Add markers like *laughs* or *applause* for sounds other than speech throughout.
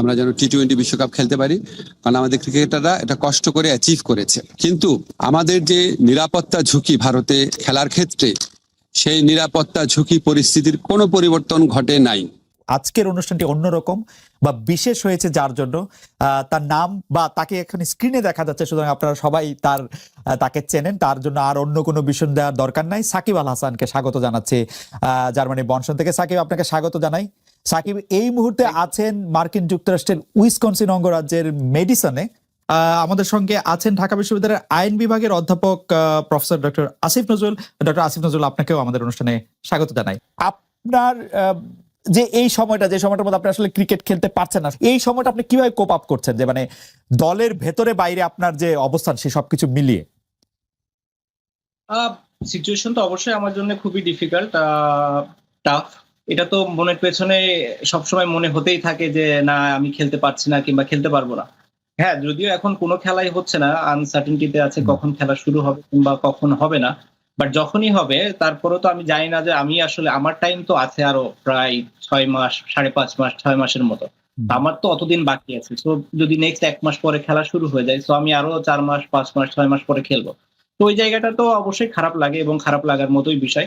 আমরা যেন T twenty বিশ্বকাপ খেলতে পারি, কারণ আমাদের ক্রিকেটাররা এটা কষ্ট করে অ্যাচিভ করেছে। কিন্তু আমাদের যে নিরাপত্তা ঝুঁকি ভারতে খেলার ক্ষেত্রে, সেই নিরাপত্তা ঝুঁকি পরিস্থিতির কোনো পরিবর্তন ঘটে নাই। আজকের অনুষ্ঠানটি অন্যরকম বা বিশেষ হয়েছে যার জন্য তার নাম বা তাকে এখানে স্ক্রিনে দেখা যাচ্ছে, সুতরাং আপনারা সবাই তার তাকে চেনেন। তার জন্য আর অন্য কোনো বিষয় দেওয়ার দরকার নাই। সাকিব আল হাসানকে স্বাগত জানাচ্ছে জার্মানি বনসন থেকে। সাকিব, আপনাকে স্বাগত জানাই। সাকিব এই মুহূর্তে আছেন মার্কিন যুক্তরাষ্ট্রের উইসকনসিন অঙ্গরাজ্যের মেডিসনে। আহ, আমাদের সঙ্গে আছেন ঢাকা বিশ্ববিদ্যালয়ের আইন বিভাগের অধ্যাপক আহ, professor doctor Asif Nazrul. Doctor Asif Nazrul আপনাকেও আমাদের অনুষ্ঠানে স্বাগত জানাই। আপনার আহ, যে এই সময়টা যে সময়টার মধ্যে আপনি আসলে ক্রিকেট খেলতে পারছেন না এই সময়টা আপনি কীভাবে কোপ আপ করছেন? যে মানে দলের ভেতরে বাইরে আপনার যে অবস্থান সে সবকিছু মিলিয়ে। সিচুয়েশন তো অবশ্যই আমার জন্য খুবই ডিফিকাল্ট টাফ এটা তো মনের পেছনে সবসময় মনে হতেই থাকে যে না আমি খেলতে পারছি না কিংবা খেলতে পারব না। হ্যাঁ যদিও এখন কোনো খেলাই হচ্ছে না আনসার্টেনটিতে আছে কখন খেলা শুরু হবে কিংবা কখন হবে না। বাট যখনই হবে তারপরেও তো আমি জানি না যে আমি আসলে আমার টাইম তো আছে আরও প্রায় ছয় মাস সাড়ে পাঁচ মাস ছয় মাসের মতো। আমার তো অতদিন বাকি আছে। সো যদি নেক্সট এক মাস পরে খেলা শুরু হয়ে যায় সো আমি আরও চার মাস পাঁচ মাস ছয় মাস পরে খেলব। তো ওই জায়গাটা তো অবশ্যই খারাপ লাগে এবং খারাপ লাগার মতোই বিষয়।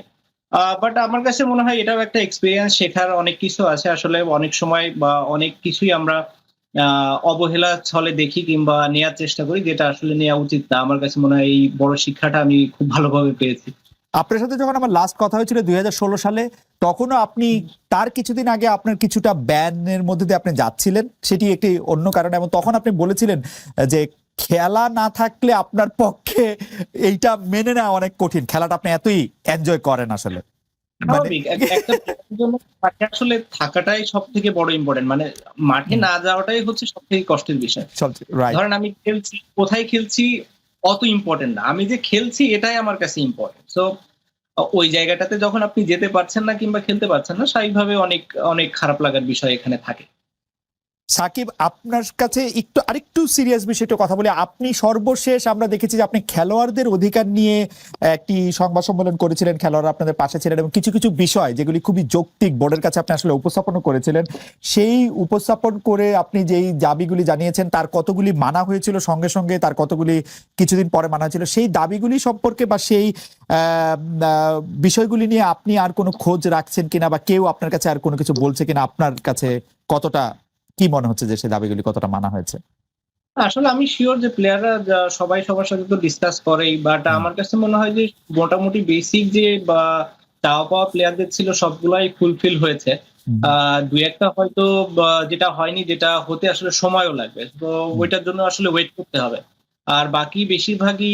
বাট আমার কাছে মনে হয় এটাও একটা এক্সপিরিয়েন্স শেখার অনেক কিছু আছে। আসলে অনেক সময় বা অনেক কিছুই আমরা অবহেলা ছলে দেখি কিংবা নেয়ার চেষ্টা করি, যেটা আসলে নেওয়া উচিত না। আমার কাছে মনে হয় এই বড় শিক্ষাটা আমি খুব ভালোভাবে পেয়েছি। আপনার সাথে যখন আমার লাস্ট কথা হয়েছিল দুই হাজার ষোলো সালে, তখনও আপনি, তার কিছুদিন আগে আপনার কিছুটা ব্যানের মধ্যে দিয়ে আপনি যাচ্ছিলেন, সেটি একটি অন্য কারণে, এবং তখন আপনি বলেছিলেন যে খেলা না থাকলে আপনার পক্ষে এইটা মেনে নেওয়া অনেক কঠিন। খেলাটা আপনি এতই এনজয় করেন আসলে। মানে মাঠে আসলে থাকাটাই সব থেকে বড় ইম্পর্টেন্ট মানে মাঠে না যাওয়াটাই হচ্ছে সব থেকে কষ্টের বিষয়। ধরেন আমি খেলছি কোথায় খেলছি অত ইম্পর্টেন্ট না। আমি যে খেলছি এটাই আমার কাছে ইম্পর্টেন্ট সো ওই জায়গাটাতে যখন আপনি যেতে পারছেন না কিংবা খেলতে পারছেন না স্বাভাবিকভাবে অনেক অনেক খারাপ লাগার বিষয় এখানে থাকে। সাকিব, আপনার কাছে একটু, আরেকটু সিরিয়াস বিষয়টা কথা বলি। আপনি সর্বশেষ আমরা দেখেছি যে আপনি খেলোয়াড়দের অধিকার নিয়ে একটি সংবাদ সম্মেলন করেছিলেন, খেলোয়াড়রা আপনাদের পাশে ছিলেন এবং কিছু কিছু বিষয় যেগুলি খুবই যৌক্তিক বোর্ডের কাছে আপনি আসলে উপস্থাপন করেছিলেন, সেই উপস্থাপন করে আপনি যেই দাবিগুলি জানিয়েছেন, তার কতগুলি মানা হয়েছিল সঙ্গে সঙ্গে, তার কতগুলি কিছুদিন পরে মানা হয়েছিল, সেই দাবিগুলি সম্পর্কে বা সেই বিষয়গুলি নিয়ে আপনি আর কোনো খোঁজ রাখছেন কিনা বা কেউ আপনার কাছে আর কোনো কিছু বলছে কিনা, আপনার কাছে কতটা কি মনে হচ্ছে যে সেই দাবিগুলি কতটা মানা হয়েছে? আসলে আমি শিওর যে প্লেয়াররা সবাই সবার সাথে তো ডিসকাস করেই বাট আমার কাছে মনে হয় যে মোটামুটি বেসিক যে বা চাওয়া পাওয়া প্লেয়ারদের ছিল সবগুলাই ফুলফিল হয়েছে। দুই একটা হয়তো যেটা হয়নি যেটা হতে আসলে সময়ও লাগবে। তো ওইটার জন্য আসলে ওয়েট করতে হবে। আর বাকি বেশিরভাগই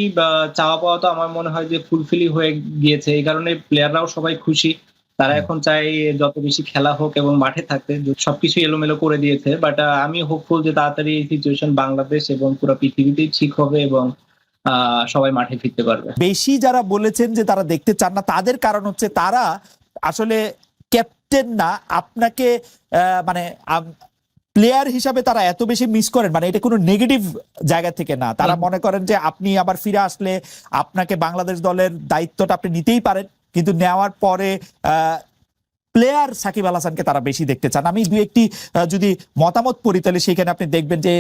চাওয়া পাওয়া তো আমার মনে হয় যে ফুলফিলই হয়ে গিয়েছে। এই কারণে প্লেয়াররাও সবাই খুশি। তারা এখন চাই যত বেশি খেলা হোক এবং মাঠে থাকতে সবকিছু এলোমেলো করে দিয়েছে। বাট আমি হোপফুল যে তাড়াতাড়ি এই সিচুয়েশন বাংলাদেশ এবং পুরো পৃথিবীতেই ঠিক হবে এবং আহ, সবাই মাঠে ফিরতে পারবে। বেশি যারা বলেছেন যে তারা দেখতে চান না তাদের কারণ হচ্ছে তারা আসলে ক্যাপ্টেন না। আপনাকে মানে প্লেয়ার হিসাবে তারা এত বেশি মিস করেন মানে এটা কোনো নেগেটিভ জায়গা থেকে না। তারা মনে করেন যে আপনি আবার ফিরে আসলে আপনাকে বাংলাদেশ দলের দায়িত্বটা আপনি নিতেই পারেন। কিন্তু নেওয়ার পরে প্লেয়ার সাকিব আল হাসানকে তারা বেশি দেখতে চান। আমি দু একটি যদি মতামত পড়ি, তাহলে সেখানে আপনি দেখবেন যে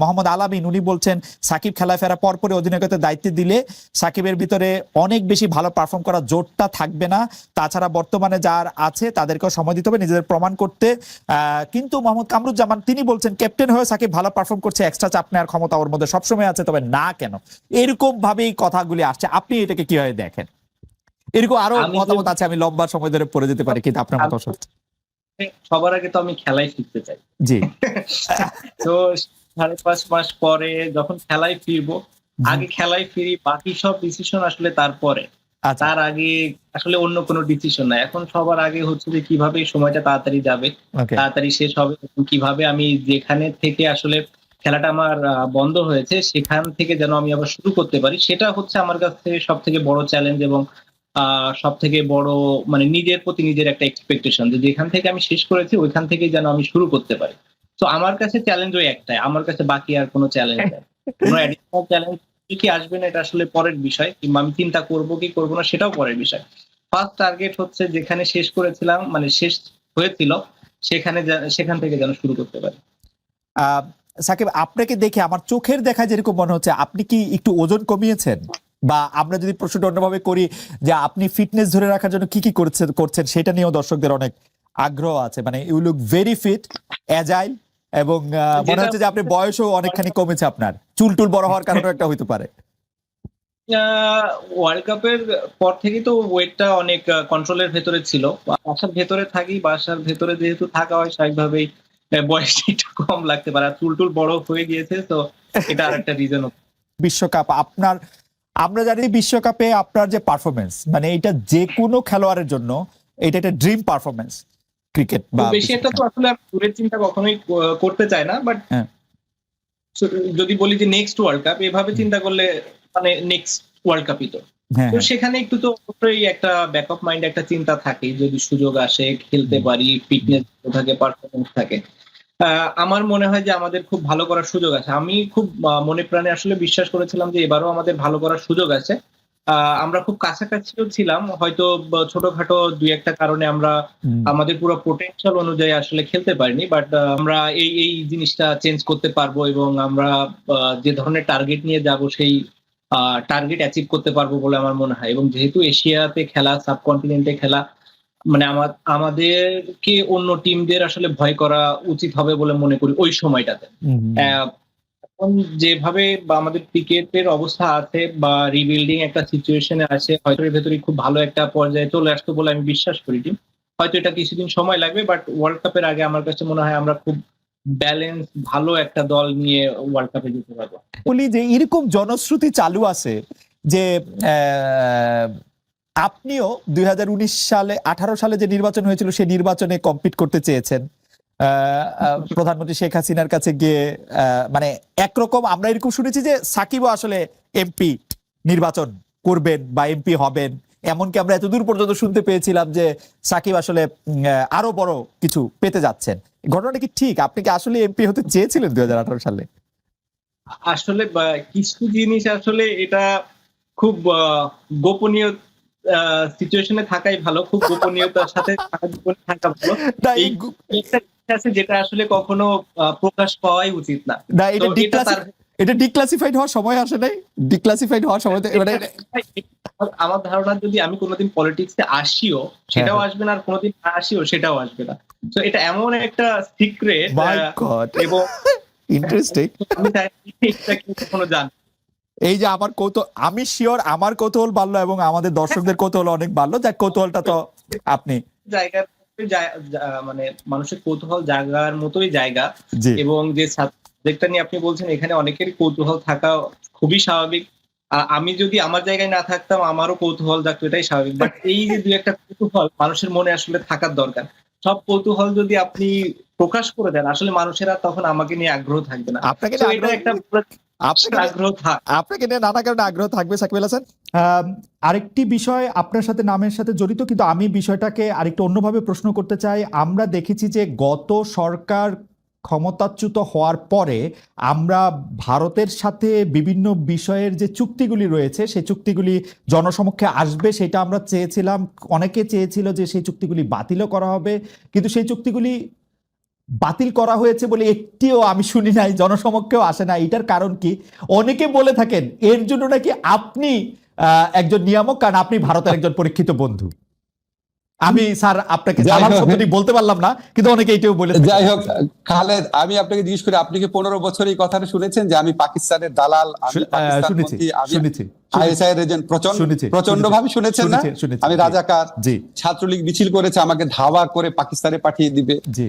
মোহাম্মদ আলামিন উনি বলছেন, সাকিব খেলায় ফেরা পর পরে অধিনায়কত্বের দায়িত্ব দিলে সাকিবের ভিতরে অনেক বেশি ভালো পারফর্ম করার জোরটা থাকবে না। তাছাড়া বর্তমানে যার আছে, তাদেরকেও সময় দিতে হবে, নিজেদের প্রমাণ করতে। কিন্তু মোহাম্মদ কামরুজ্জামান, তিনি বলছেন ক্যাপ্টেন হয়ে সাকিব ভালো পারফর্ম করছে এক্সট্রা চাপ নেওয়ার ক্ষমতা ওর মধ্যে সবসময় আছে, তবে না কেন? এরকম ভাবেই কথাগুলি আসছে। আপনি এটাকে কীভাবে দেখেন? এরকম আরও মতামত আছে আমি লম্বা সময় ধরে পড়ে যেতে পারি কিন্তু আপনার মত সবার আগে তো আমি খেলায় ফিরতে চাই। জি। *laughs* তো সাড়ে পাঁচ মাস পরে যখন খেলায় ফিরবো আগে খেলায় ফিরি বাকি সব ডিসিশন আসলে তারপরে। আচ্ছা। তার আগে আসলে অন্য কোনো ডিসিশন নাই এখন সবার আগে হচ্ছে যে কীভাবে সময়টা তাড়াতাড়ি যাবে তাড়াতাড়ি শেষ হবে কীভাবে আমি যেখানে থেকে আসলে খেলাটা আমার বন্ধ হয়েছে সেখান থেকে যেন আমি আবার শুরু করতে পারি সেটা হচ্ছে আমার কাছে সব থেকে বড় চ্যালেঞ্জ এবং সব থেকে বড় মানে নিজের প্রতি নিজের একটা এক্সপেকটেশন যে যেখান থেকে আমি শেষ করেছি, ওইখান থেকে যেন আমি শুরু করতে পারি। তো আমার কাছে চ্যালেঞ্জ ওই একটাই, আমার কাছে বাকি আর কোনো চ্যালেঞ্জ নেই। কোনো অ্যাডিশনাল চ্যালেঞ্জ কি আসবে না, এটা আসলে পরের বিষয়, কিংবা আমি চিন্তা করব কি করব না, সেটাও পরের বিষয়। ফার্স্ট টার্গেট হচ্ছে যেখানে শেষ করেছিলাম মানে শেষ হয়েছিল, সেখানে সেখান থেকে যেন শুরু করতে পারি। সাকিব, আপনাকে দেখে আমার চোখের দেখা যেরকম মনে হচ্ছে, আপনি কি একটু ওজন কমিয়েছেন? বা আমরা যদি প্রশ্নটা অন্যভাবে করি যে আপনি ফিটনেস ধরে রাখার জন্য কি কি করছেন করছেন সেটা নিয়েও দর্শকদের অনেক আগ্রহ আছে। মানে you look very fit agile এবং মনে হচ্ছে যে আপনি বয়সও অনেকখানি কমেছে আপনার। চুল টুল বড় হওয়ার কারণে একটা হইতে পারে। ওয়ার্ল্ড কাপের পর থেকেই তো ওয়েটটা অনেক কন্ট্রোলের ভেতরে ছিল। বাসার ভেতরে থাকি বাসার ভেতরে যেহেতু থাকা হয় স্বাভাবিকভাবেই বয়সটা *laughs* একটু কম লাগতে পারে। আর চুল টুল বড় হয়ে গিয়েছে তো এটা আর একটা রিজন বিশ্বকাপ আপনার আমরা জানি বিশ্বকাপে আপনার যে পারফরমেন্স মানে এটা যে কোনো খেলোয়াড়ের জন্য এটা একটা ড্রিম পারফরমেন্স ক্রিকেট বা বেশি একটা তো আসলে দূরের চিন্তা কখনোই করতে চাই না বাট হ্যাঁ। যদি বলি যে নেক্সট ওয়ার্ল্ড কাপ এভাবে চিন্তা করলে মানে নেক্সট ওয়ার্ল্ড কাপই তো। হ্যাঁ তো সেখানে একটু তো অবশ্যই একটা ব্যাকআপ মাইন্ড একটা চিন্তা থাকে যদি সুযোগ আসে খেলতে পারি ফিটনেস থাকে পারফরমেন্স থাকে। আমার মনে হয় যে আমাদের খুব ভালো করার সুযোগ আছে। আমি খুব মনে প্রাণে আসলে বিশ্বাস করেছিলাম যে এবারও আমাদের ভালো করার সুযোগ আছে। আমরা খুব কাছাকাছিও ছিলাম। হয়তো ছোটখাটো দুই একটা কারণে আমরা আমাদের পুরো পোটেনশিয়াল অনুযায়ী আসলে খেলতে পারিনি বাট আমরা এই এই জিনিসটা চেঞ্জ করতে পারব এবং আমরা যে ধরনের টার্গেট নিয়ে যাব সেই টার্গেট অ্যাচিভ করতে পারব বলে আমার মনে হয়। এবং যেহেতু এশিয়াতে খেলা সাবকন্টিনেন্টে খেলা মানে আমাদেরকে অন্য টিমদের আসলে ভয় করা উচিত হবে বলে মনে করি ওই সময়টাতে। এখন যেভাবে বা আমাদের ক্রিকেটের অবস্থা আছে বা রিবিল্ডিং একটা সিচুয়েশনে আছে হয়তো এর ভেতরে খুব ভালো একটা পর্যায়ে চলে আসতো বলে আমি বিশ্বাস করি টিম হয়তো এটা কিছুদিন সময় লাগবে বাট ওয়ার্ল্ড কাপের আগে আমার কাছে মনে হয় আমরা খুব ব্যালেন্স ভালো একটা দল নিয়ে ওয়ার্ল্ড কাপে যেতে পারব। বলি যে এরকম জনশ্রুতি চালু আছে যে আহ, আপনিও দুই হাজার উনিশ সালে, আঠারো সালে যে নির্বাচন হয়েছিল, সেই নির্বাচনে কম্পিট করতে চেয়েছেন। প্রধানমন্ত্রী শেখ হাসিনার কাছে গিয়ে মানে একরকম আমরা এরকম শুনেছি যে সাকিবও আসলে এমপি নির্বাচন করবেন বা এমপি হবেন। এমনকি আমরা এতদূর পর্যন্ত শুনতে পেয়েছিলাম যে সাকিব আসলে আরও বড় কিছু পেতে যাচ্ছেন। ঘটনাটা কি ঠিক? আপনি কি আসলে এমপি হতে চেয়েছিলেন দুই হাজার আঠারো সালে? আসলে কিছু জিনিস আসলে এটা খুব গোপনীয় সিচুয়েশনে থাকাই ভালো খুব গোপনীয়তার সাথে থাকা ভালো। আছে যেটা আসলে কখনো প্রকাশ পাওয়াই উচিত না। না এটা ডিক্লাসিফাইড হওয়ার সময় আসে নাই। ডিক্লাসিফাইড হওয়ার সময় তো- মানে আমার ধারণা যদি আমি কোনোদিন পলিটিক্সে আসিও সেটাও হ্যাঁ। আসবে না আর কোনোদিন না আসিও সেটাও আসবে না। তো এটা এমন একটা সিক্রেট এবং *laughs* ইন্টারেস্টিং আমি কখনো জান এই যে আমার কৌতূহল আমি শিওর আমার কৌতূহল বাড়লো এবং আমাদের দর্শকদের *laughs* কৌতূহল অনেক বাড়লো যাক কৌতূহলটা তো আপনি। জায়গার জায়- যা- মানে মানুষের কৌতূহল জায়গার মতোই জায়গা এবং যে সাবজেক্টটা নিয়ে আপনি বলছেন এখানে অনেকের কৌতূহল থাকা খুবই স্বাভাবিক। আমি যদি আমার জায়গায় না থাকতাম আমারও কৌতূহল থাকতো এটাই স্বাভাবিক। বাট *laughs* এই যে দুই একটা কৌতূহল মানুষের মনে আসলে থাকার দরকার। সব কৌতূহল যদি আপনি প্রকাশ করে দেন আসলে মানুষেরা তখন আমাকে নিয়ে আগ্রহ থাকবে না। আপনাকে একটা আপনাকে নিয়ে- আগ্রহ আপনাকে নিয়ে নানা কারণে আগ্রহ থাকবে সাকিব আল হাসান। আরেকটি বিষয় আপনার সাথে নামের সাথে জড়িত কিন্তু আমি বিষয়টাকে আরেকটু অন্যভাবে প্রশ্ন করতে চাই। আমরা দেখেছি যে গত সরকার ক্ষমতাচ্যুত হওয়ার পরে আমরা ভারতের সাথে বিভিন্ন বিষয়ের যে চুক্তিগুলি রয়েছে সেই চুক্তিগুলি জনসমক্ষে আসবে সেটা আমরা চেয়েছিলাম। অনেকে চেয়েছিল যে সেই চুক্তিগুলি বাতিলও করা হবে কিন্তু সেই চুক্তিগুলি বাতিল করা হয়েছে বলে একটিও আমি শুনি নাই জনসমক্ষেও আসে না এটার কারণ কি? অনেকে বলে থাকেন এর জন্য নাকি আপনি একজন নিয়ামক কারণ আপনি ভারতের একজন পরীক্ষিত বন্ধু। আমি স্যার আপনাকে সালাম শব্দটি বলতে পারলাম না কিন্তু অনেকে এটাও বলে যাই হোক খালেদ আমি আপনাকে জিজ্ঞেস করি আপনি কি পনেরো বছর এই কথাটা শুনেছেন যে আমি পাকিস্তানের দালাল শুনেছি প্রচণ্ড ভাবে শুনেছেন না? আমি রাজাকার জি। ছাত্রলীগ মিছিল করেছে আমাকে ধাওয়া করে পাকিস্তানে পাঠিয়ে দিবে। জি।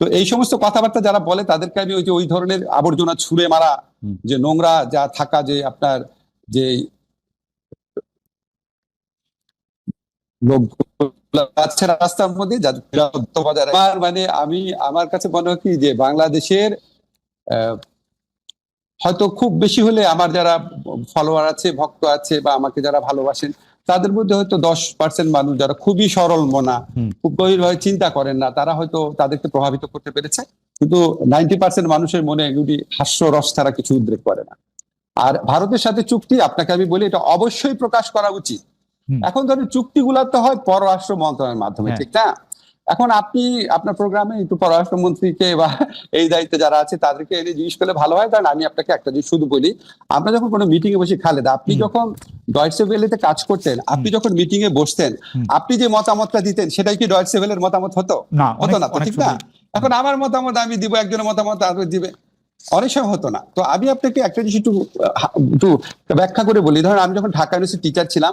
তো এই সমস্ত কথাবার্তা যারা বলে তাদেরকে আমি ওই যে ওই ধরনের আবর্জনা ছুঁড়ে মারা যে নোংরা যা থাকা যে আপনার যে লোক রাস্তার মধ্যে। আমার মানে আমি আমার কাছে মনে হয় কি যে বাংলাদেশের আহ, হয়তো খুব বেশি হলে আমার যারা ফলোয়ার আছে ভক্ত আছে বা আমাকে যারা ভালোবাসেন তাদের মধ্যে হয়তো দশ পার্সেন্ট মানুষ যারা খুবই সরল মনা। খুব গভীরভাবে চিন্তা করেন না তারা হয়তো তাদেরকে প্রভাবিত করতে পেরেছে। কিন্তু নাইনটি পার্সেন্ট মানুষের মনে এগুলি হাস্যরস ছাড়া কিছু উদ্রেক করে না। আর ভারতের সাথে চুক্তি আপনাকে আমি বলি এটা অবশ্যই প্রকাশ করা উচিত। এখন ধরেন চুক্তিগুলা তো হয় পররাষ্ট্র মন্ত্রণালয়ের মাধ্যমে হ্যাঁ। ঠিক না? এখন আপনি আপনার প্রোগ্রামে একটু পররাষ্ট্রমন্ত্রীকে বা এই দায়িত্বে যারা আছে তাদেরকে এনে জিজ্ঞেস করলে ভালো হয়। কারণ আমি আপনাকে একটা জিনিস শুধু বলি আমরা যখন কোনো মিটিং এ বসে খালেদা আপনি। যখন ডয়েটসে ভেলেতে কাজ করতেন আপনি যখন মিটিং এ বসতেন আপনি যে মতামতটা দিতেন সেটাই কি ডয়েটসে ভেলের মতামত হতো? হতো না ঠিক না? এখন আমার মতামত আমি দিব একজনের মতামত আরও দিবে। অনেক সময় হতো না। তো আমি আপনাকে একটা জিনিস একটু একটু ব্যাখ্যা করে বলি। ধরেন আমি যখন ঢাকা ইউনিভার্সিটি টিচার ছিলাম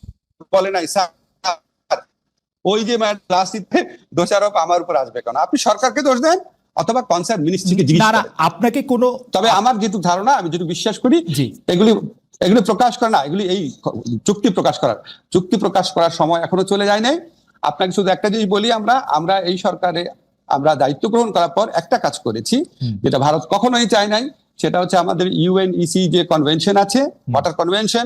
বলে নাই স্যার। ওই যে ক্লাস নিতে দোষারোপ আমার উপর আসবে কেন? আপনি সরকারকে দোষ দেন অথবা কনসার্ন মিনিস্ট্রিকে জিজ্ঞেস না। আপনাকে কোনো তবে আমার যেটুকু ধারণা আমি যেটুকু বিশ্বাস করি এগুলি এগুলি প্রকাশ করা না এগুলি এই চুক্তি প্রকাশ করার চুক্তি প্রকাশ করার সময় এখনও চলে যায় নাই। আপনাকে শুধু একটা জিনিস বলি আমরা আমরা এই সরকারে আমরা দায়িত্ব গ্রহণ করার পর একটা কাজ করেছি যেটা ভারত কখনোই চায় নাই সেটা হচ্ছে আমাদের ইউএনইসি যে কনভেনশন আছে ওয়াটার কনভেনশন